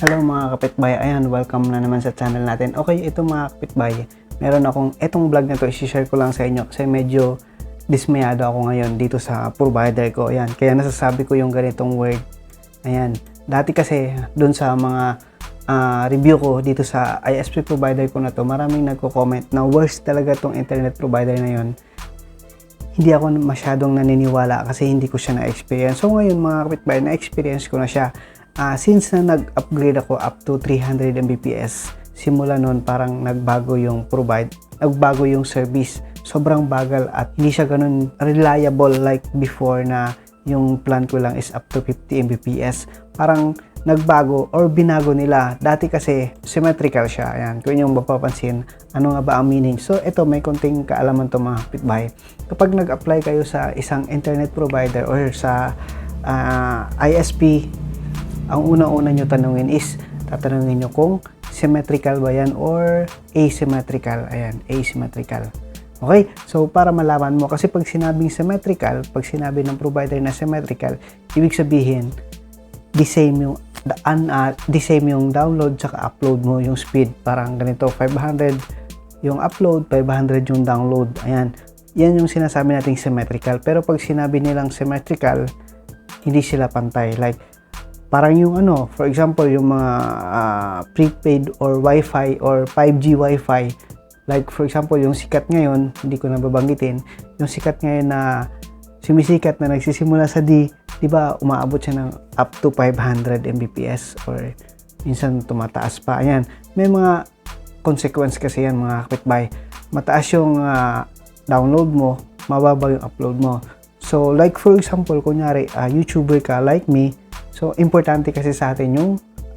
Hello mga kapitbahay, ayan, welcome na naman sa channel natin. Okay, ito mga kapitbahay, meron akong, etong vlog na to, isi-share ko lang sa inyo kasi medyo dismayado ako ngayon dito sa provider ko. Ayan, kaya nasasabi ko yung ganitong word. Ayan, dati kasi dun sa mga ah, review ko dito sa ISP provider ko na to, maraming nagko-comment na worst talaga tong internet provider na yon hindi ako masyadong naniniwala kasi hindi ko siya na-experience. So ngayon mga kapitbahay, na-experience ko na siya. Ah, since na nag-upgrade ako up to 300 Mbps, simula noon parang nagbago yung provide, nagbago yung service. Sobrang bagal at hindi siya ganun reliable like before na yung plan ko lang is up to 50 Mbps. Parang nagbago or binago nila. Dati kasi symmetrical siya. Ayan, kung yung mapapansin, ano nga ba ang meaning? So, ito may konting kaalaman to mga kapitbahay. Kapag nag-apply kayo sa isang internet provider or sa ah, ISP, ang una-una nyo tanungin is, tatanungin nyo kung symmetrical ba yan or asymmetrical. Ayan, asymmetrical. Okay? So, para malaman mo, kasi pag sinabing symmetrical, pag sinabi ng provider na symmetrical, ibig sabihin, the same yung the, un, uh, the same yung download tsaka upload mo yung speed parang ganito 500 yung upload 500 yung download ayan yan yung sinasabi nating symmetrical pero pag sinabi nilang symmetrical hindi sila pantay like parang yung ano for example yung mga ah, prepaid or wifi or 5G wifi like for example yung sikat ngayon hindi ko na babanggitin yung sikat ngayon na sumisikat na nagsisimula sa D, 'di ba, umaabot siya ng up to 500 Mbps or minsan tumataas pa. Ayan, may mga consequence kasi yan mga kapitbahay. Mataas yung ah, download mo, mababa yung upload mo. So, like for example, kunyari, ah, YouTuber ka like me, so importante kasi sa atin yung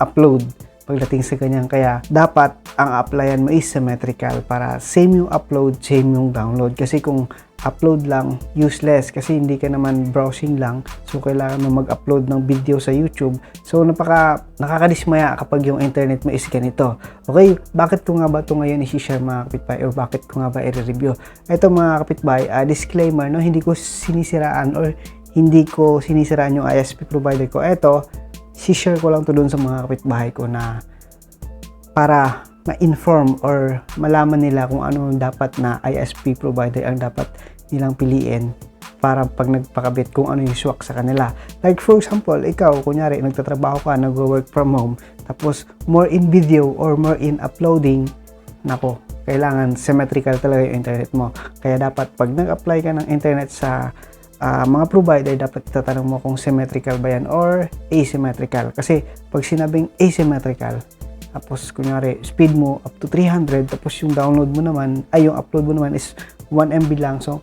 upload pagdating sa ganyan. Kaya dapat ang applyan mo is symmetrical para same yung upload, same yung download. Kasi kung upload lang, useless kasi hindi ka naman browsing lang. So, kailangan mo mag-upload ng video sa YouTube. So, napaka, nakakadismaya kapag yung internet mo is ganito. Okay, bakit ko nga ba ito ngayon isi-share mga kapitbahay or bakit ko nga ba i-review? Ito mga kapitbahay, ah, disclaimer, no, hindi ko sinisiraan or hindi ko sinisiraan yung ISP provider ko. Ito, si-share ko lang to dun sa mga kapitbahay ko na para ma-inform or malaman nila kung ano dapat na ISP provider ang dapat nilang piliin para pag nagpakabit kung ano yung swak sa kanila. Like for example, ikaw, kunyari, nagtatrabaho ka, nag-work from home, tapos more in video or more in uploading, nako, kailangan symmetrical talaga yung internet mo. Kaya dapat pag nag-apply ka ng internet sa ah, mga provider, dapat itatanong mo kung symmetrical ba yan or asymmetrical. Kasi pag sinabing asymmetrical, tapos kunyari speed mo up to 300 tapos yung download mo naman ay yung upload mo naman is 1 MB lang. So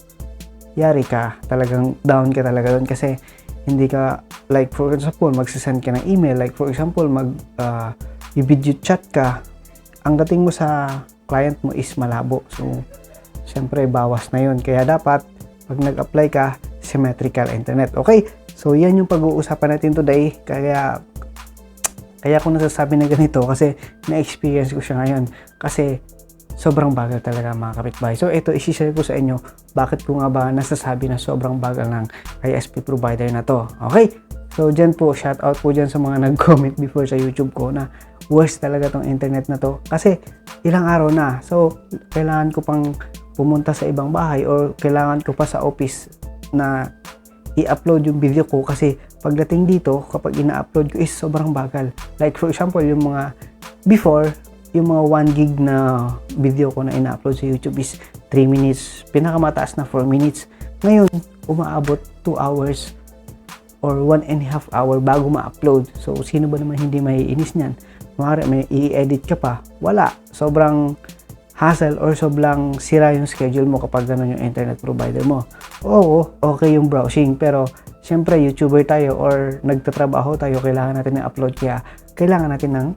yari ka. Talagang down ka talaga doon kasi hindi ka like for example magsisend ka ng email. Like for example mag uh, video chat ka. Ang dating mo sa client mo is malabo. So syempre bawas na yun. Kaya dapat pag nag-apply ka symmetrical internet okay so yan yung pag-uusapan natin today kaya kaya ako nasasabi na ganito kasi na-experience ko siya ngayon. Kasi sobrang bagal talaga mga kapitbahay. So ito, isi-share ko sa inyo bakit ko nga ba nasasabi na sobrang bagal ng ISP provider na to. Okay? So dyan po, shout out po dyan sa mga nag-comment before sa YouTube ko na worst talaga tong internet na to. Kasi ilang araw na. So kailangan ko pang pumunta sa ibang bahay or kailangan ko pa sa office na i-upload yung video ko kasi pagdating dito kapag ina-upload ko is sobrang bagal. Like for example, yung mga before, yung mga 1 gig na video ko na ina-upload sa YouTube is 3 minutes, pinakamataas na 4 minutes. Ngayon, umaabot 2 hours or 1 and a half hour bago ma-upload. So, sino ba naman hindi maiinis niyan? Mara, may i-edit ka pa. Wala. Sobrang hassle or sobrang sira yung schedule mo kapag ganun yung internet provider mo. Oo, okay yung browsing pero syempre YouTuber tayo or nagtatrabaho tayo, kailangan natin ng upload kaya kailangan natin ng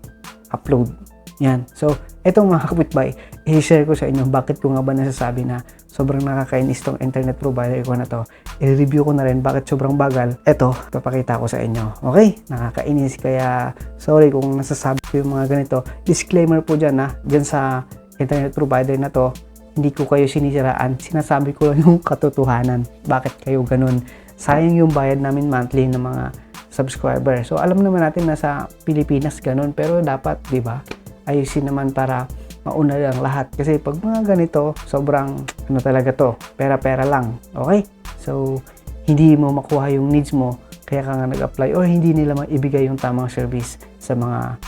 upload. Yan. So, etong mga kapitbahay, i-share ko sa inyo bakit ko nga ba nasasabi na sobrang nakakainis tong internet provider ko na to. I-review ko na rin bakit sobrang bagal. Eto, papakita ko sa inyo. Okay? Nakakainis kaya sorry kung nasasabi ko yung mga ganito. Disclaimer po dyan ha, dyan sa internet provider na to, hindi ko kayo sinisiraan. Sinasabi ko lang yung katotohanan. Bakit kayo ganun? Sayang yung bayad namin monthly ng mga subscriber. So alam naman natin na sa Pilipinas ganun pero dapat 'di ba? Ayusin naman para mauna lang lahat kasi pag mga ganito sobrang ano talaga to pera-pera lang okay so hindi mo makuha yung needs mo kaya ka nga nag-apply or hindi nila maibigay yung tamang service sa mga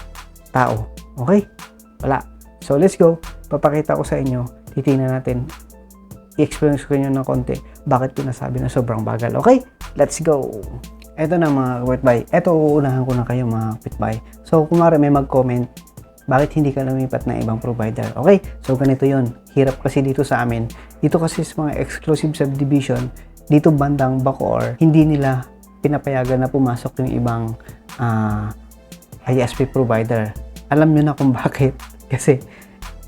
tao okay wala so let's go papakita ko sa inyo titingnan natin i-experience ko nyo ng konti bakit ko nasabi na sobrang bagal okay let's go eto na mga kapitbahay eto uunahan ko na kayo mga kapitbahay so kumari may mag-comment bakit hindi ka lumipat ng ibang provider? Okay, so ganito yon Hirap kasi dito sa amin. Dito kasi sa mga exclusive subdivision, dito bandang Bacoor, hindi nila pinapayagan na pumasok yung ibang ah, ISP provider. Alam nyo na kung bakit. Kasi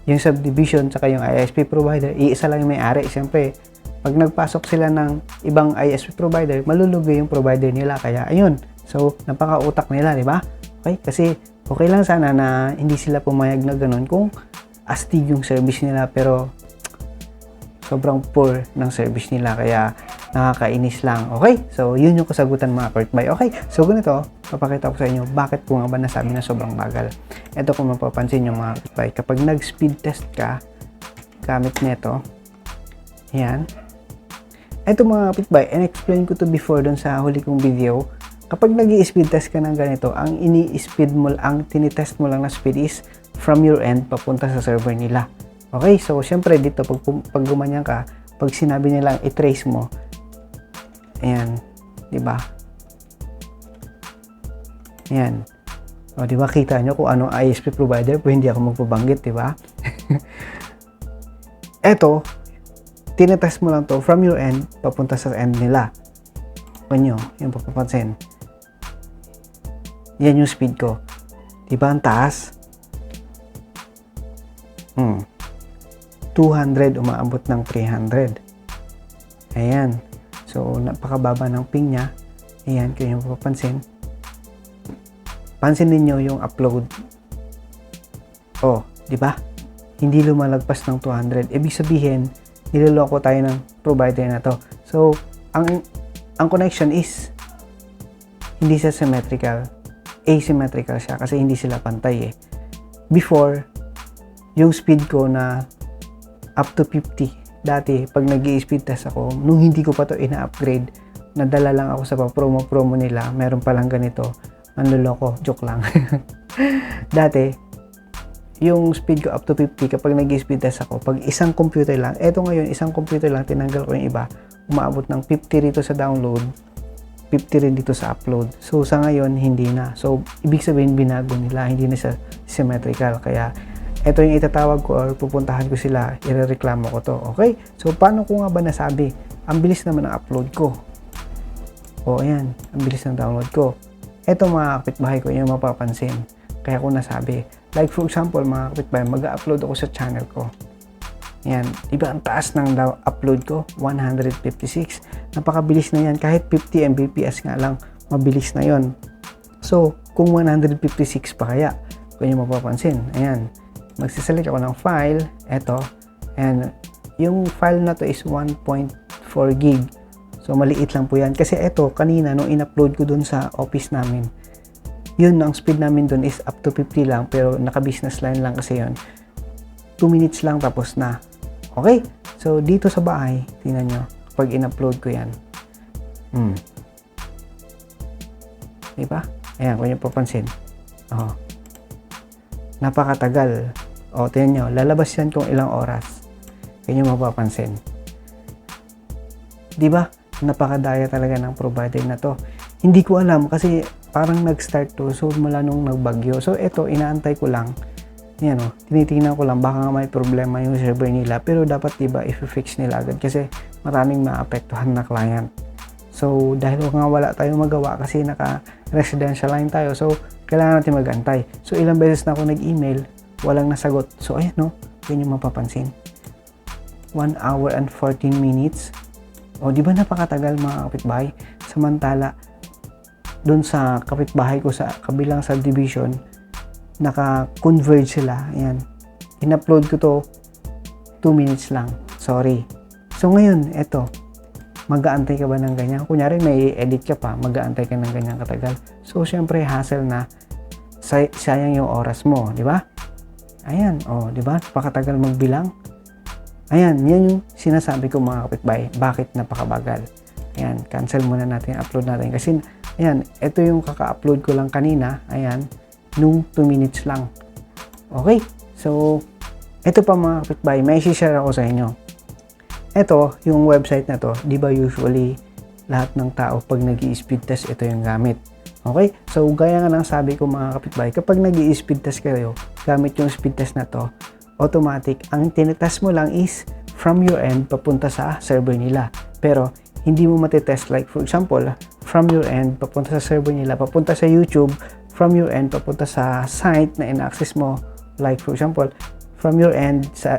yung subdivision saka yung ISP provider, iisa lang yung may-ari. Siyempre, pag nagpasok sila ng ibang ISP provider, malulugi yung provider nila. Kaya, ayun. So, napaka-utak nila, di ba? Okay? Kasi, okay lang sana na hindi sila pumayag na ganun kung astig yung service nila pero sobrang poor ng service nila kaya nakakainis lang. Okay? So, yun yung kasagutan mga Kurtbay. Okay? So, ganito, papakita ko sa inyo bakit ko nga ba nasabi na sobrang bagal. Ito kung mapapansin nyo mga Kurtbay, kapag nag-speed test ka gamit nito, yan. Ito mga kapitbay, and-explain ko to before dun sa huli kong video, kapag nag speed test ka ng ganito, ang ini-speed mo, ang tinitest mo lang na speed is from your end papunta sa server nila. Okay, so syempre dito, pag, pag gumanyan ka, pag sinabi nilang i-trace mo, ayan, di ba? Ayan. O, di ba, kita nyo kung anong ISP provider, po hindi ako magpabanggit, di ba? Eto, tinetest mo lang to from your end, papunta sa end nila. O yung papapansin. Yan yung speed ko. Di ba ang taas? Hmm. 200 umaabot ng 300. Ayan. So, napakababa ng ping niya. Ayan, kung yung papansin. Pansin ninyo yung upload. Oh, di ba? Hindi lumalagpas ng 200. Ibig sabihin, niloloko tayo ng provider na to. So, ang ang connection is hindi siya symmetrical. Asymmetrical siya kasi hindi sila pantay eh. Before, yung speed ko na up to 50. Dati, pag nag speed test ako, nung hindi ko pa to ina-upgrade, nadala lang ako sa promo-promo nila, meron palang ganito, manloloko, joke lang. Dati, yung speed ko up to 50 kapag nag speed test ako, pag isang computer lang, eto ngayon, isang computer lang, tinanggal ko yung iba, umaabot ng 50 rito sa download, 50 rin dito sa upload. So, sa ngayon, hindi na. So, ibig sabihin, binago nila, hindi na siya symmetrical. Kaya, ito yung itatawag ko or pupuntahan ko sila, irereklamo ko to. Okay? So, paano ko nga ba nasabi? Ang bilis naman ng upload ko. O, ayan. Ang bilis ng download ko. Ito mga kapitbahay ko, yung mapapansin. Kaya ko nasabi. Like for example, mga kapitbahay, mag-upload ako sa channel ko. Yan. Diba ang taas ng upload ko? 156. Napakabilis na yan. Kahit 50 Mbps nga lang, mabilis na yon. So, kung 156 pa kaya, kung nyo mapapansin, ayan. Magsiselect ako ng file. Eto. And yung file na to is 1.4 gig. So, maliit lang po yan. Kasi eto, kanina, nung in-upload ko dun sa office namin, yun, ang speed namin dun is up to 50 lang. Pero naka-business line lang kasi yun. 2 minutes lang tapos na. Okay? So, dito sa bahay, tingnan nyo, pag in-upload ko yan. Hmm. Diba? Ayan, kung nyo papansin. Oh. Napakatagal. O, oh, tingnan nyo, lalabas yan kung ilang oras. Kaya nyo mapapansin. Diba? Napakadaya talaga ng provider na to. Hindi ko alam kasi parang nag-start to. So, mula nung nagbagyo. So, ito, inaantay ko lang yan o, tinitingnan ko lang baka nga may problema yung server nila pero dapat diba i-fix nila agad kasi maraming maapektuhan na client. So, dahil nga wala tayong magawa kasi naka residential line tayo so kailangan natin magantay. So, ilang beses na ako nag-email, walang nasagot. So, ayan no, yun yung mapapansin. 1 hour and 14 minutes. O, di ba napakatagal mga kapitbahay? Samantala, doon sa kapitbahay ko sa kabilang subdivision, naka-converge sila. Ayan. In-upload ko to 2 minutes lang. Sorry. So ngayon, eto. Mag-aantay ka ba ng ganyan? Kunyari may edit ka pa, mag-aantay ka ng ganyan katagal. So, syempre, hassle na say- sayang yung oras mo, di ba? Ayan, oh, di ba? Pakatagal magbilang. Ayan, yan yung sinasabi ko mga kapitbahay. Bakit napakabagal? Ayan, cancel muna natin, upload natin. Kasi, ayan, ito yung kaka-upload ko lang kanina. Ayan, nung 2 minutes lang. Okay, so, ito pa mga kapitbahay, may share ako sa inyo. Ito, yung website na to, di ba usually lahat ng tao pag nag speed test, ito yung gamit. Okay? So, gaya nga ng sabi ko mga kapitbahay, kapag nag speed test kayo, gamit yung speed test na to, automatic, ang tinetest mo lang is from your end papunta sa server nila. Pero, hindi mo matitest like for example, from your end papunta sa server nila, papunta sa YouTube, from your end papunta sa site na in-access mo, like for example, from your end sa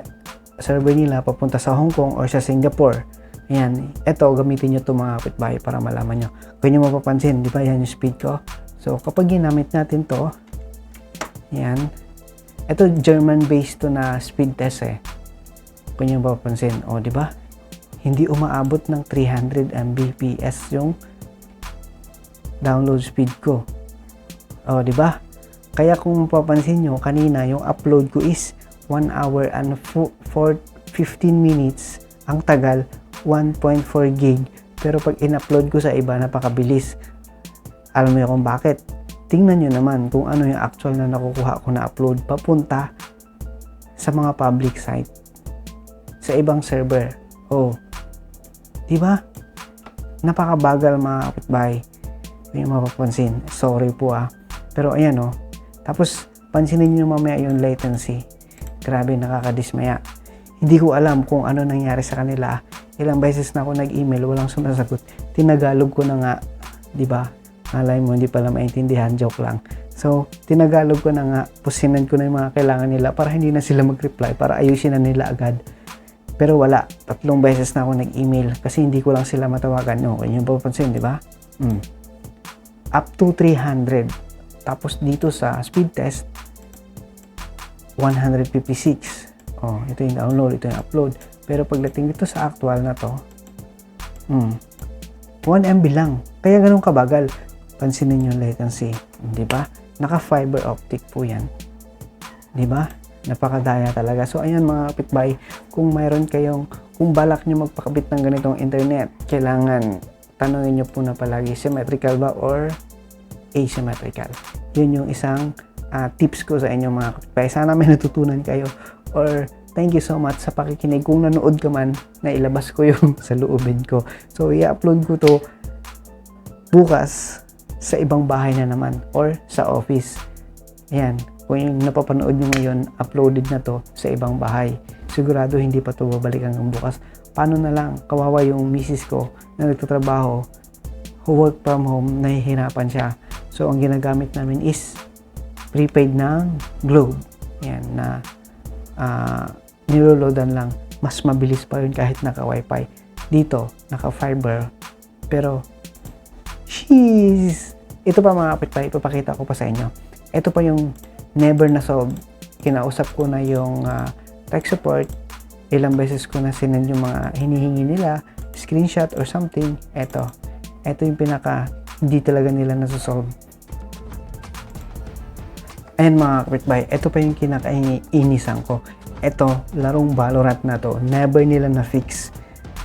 server nila papunta sa Hong Kong or sa Singapore. Ayan, ito gamitin nyo itong mga kapitbahay para malaman nyo. Kung nyo mapapansin, di ba yan yung speed ko? So, kapag ginamit natin to, yan, ito German-based to na speed test eh. Kung nyo mapapansin, o di ba? Hindi umaabot ng 300 Mbps yung download speed ko. O, di ba? Kaya kung mapapansin nyo, kanina yung upload ko is 1 hour and 4, 15 minutes. Ang tagal, 1.4 gig. Pero pag in-upload ko sa iba, napakabilis. Alam mo kung bakit? Tingnan nyo naman kung ano yung actual na nakukuha ko na upload papunta sa mga public site. Sa ibang server. Oh. Di ba? Napakabagal mga kapitbahay. Nyo mapapansin. Sorry po ah. Pero ayan oh. Tapos, pansinin nyo mamaya yung latency. Grabe, nakakadismaya. Hindi ko alam kung ano nangyari sa kanila. Ilang beses na ako nag-email, walang sumasagot. Tinagalog ko na nga, 'di ba? Alay mo, hindi pala maintindihan, joke lang. So, tinagalog ko na nga, pusinan ko na yung mga kailangan nila para hindi na sila mag-reply, para ayusin na nila agad. Pero wala, tatlong beses na ako nag-email kasi hindi ko lang sila matawagan. No, kanya yung papansin, di ba? Hmm. Up to 300. Tapos dito sa speed test, 156. Oh, ito yung download, ito yung upload. Pero pagdating dito sa actual na to, hmm, 1 MB lang. Kaya ganun kabagal. Pansinin yung latency. Di ba? Naka fiber optic po yan. Di ba? Napakadaya talaga. So, ayan mga kapitbahay, kung mayroon kayong, kung balak nyo magpakabit ng ganitong internet, kailangan tanongin nyo po na palagi symmetrical ba or asymmetrical. Yun yung isang uh, tips ko sa inyo mga kapitbahay. Sana may natutunan kayo or thank you so much sa pakikinig. Kung nanood ka man, nailabas ko yung sa loobin ko. So, i-upload ko to bukas sa ibang bahay na naman or sa office. Ayan. Kung yung napapanood nyo ngayon, uploaded na to sa ibang bahay. Sigurado hindi pa to babalik hanggang bukas. Paano na lang, kawawa yung misis ko na nagtatrabaho, work from home, nahihirapan siya. So, ang ginagamit namin is prepaid ng Globe. Yan, na uh, niloloadan lang. Mas mabilis pa yun kahit naka wifi. Dito, naka fiber. Pero, sheesh! Ito pa mga kapitbahay, ipapakita ko pa sa inyo. Ito pa yung never na solve. Kinausap ko na yung uh, tech support. Ilang beses ko na sinend yung mga hinihingi nila, screenshot or something. Ito. Ito yung pinaka hindi talaga nila nasosolve. Ayan mga kapitbahay, ito pa yung kinakainisan ko. Ito, larong Valorant na to, never nila na-fix.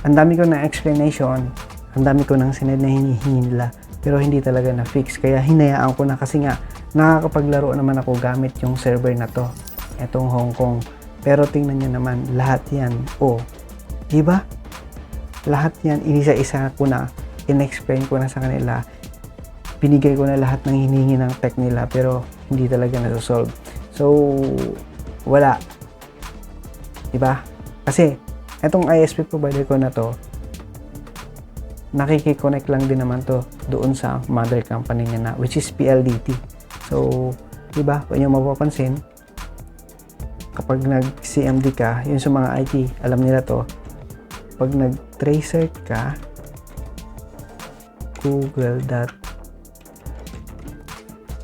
Ang dami ko na explanation, ang dami ko nang sined na hinihingi nila, pero hindi talaga na-fix. Kaya hinayaan ko na kasi nga, nakakapaglaro naman ako gamit yung server na to. Itong Hong Kong. Pero tingnan nyo naman, lahat yan, oh, di ba? Lahat yan, inisa-isa ko na, in-explain ko na sa kanila, binigay ko na lahat ng hinihingi ng tech nila, pero hindi talaga na-solve. So, wala. Diba? Kasi, etong ISP provider ko na to, nakikiconnect lang din naman to doon sa mother company niya na, which is PLDT. So, diba? Kung yung mapapansin, kapag nag-CMD ka, yun sa mga IT, alam nila to, pag nag-tracer ka, google.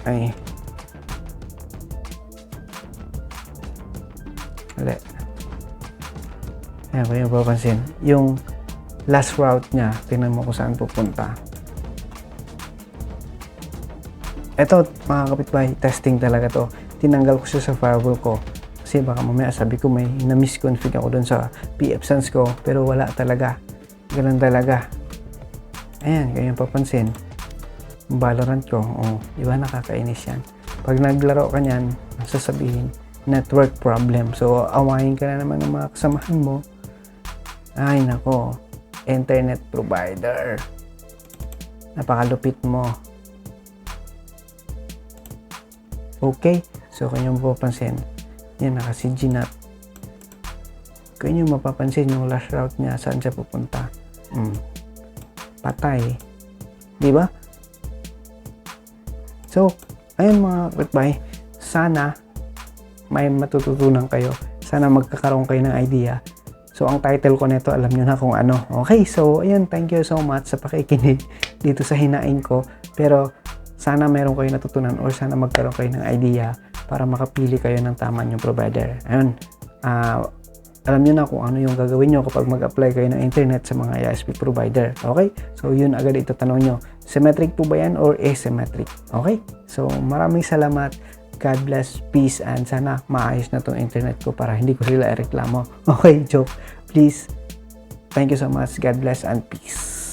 ay Mali. Ayan, kung yung papansin. Yung last route niya, tingnan mo kung saan pupunta. eto mga kapitbahay, testing talaga to. Tinanggal ko siya sa firewall ko. Kasi baka mamaya sabi ko may na-misconfig ako dun sa PF Sans ko. Pero wala talaga. Ganun talaga. Ayan, ganyan papansin. Valorant ko, oh, di ba nakakainis yan. Pag naglaro ka niyan, sasabihin, network problem. So, awayin ka na naman ng mga kasamahan mo. Ay, nako. Internet provider. Napakalupit mo. Okay. So, kung yung mapapansin, yan naka si Ginat. Kung yung mapapansin yung last route niya, saan siya pupunta. Hmm. Patay. Di ba? So, ayun mga kapitbahay, sana may matututunan kayo. Sana magkakaroon kayo ng idea. So, ang title ko nito, alam nyo na kung ano. Okay, so, ayun, thank you so much sa pakikinig dito sa hinain ko. Pero, sana meron kayo natutunan or sana magkaroon kayo ng idea para makapili kayo ng tama yung provider. Ayun, ah, alam nyo na kung ano yung gagawin nyo kapag mag-apply kayo ng internet sa mga ISP provider. Okay? So, yun agad itatanong nyo. Symmetric po ba yan or asymmetric? Okay? So, maraming salamat. God bless, peace, and sana maayos na tong internet ko para hindi ko sila reklamo. Okay, joke. Please. Thank you so much. God bless and peace.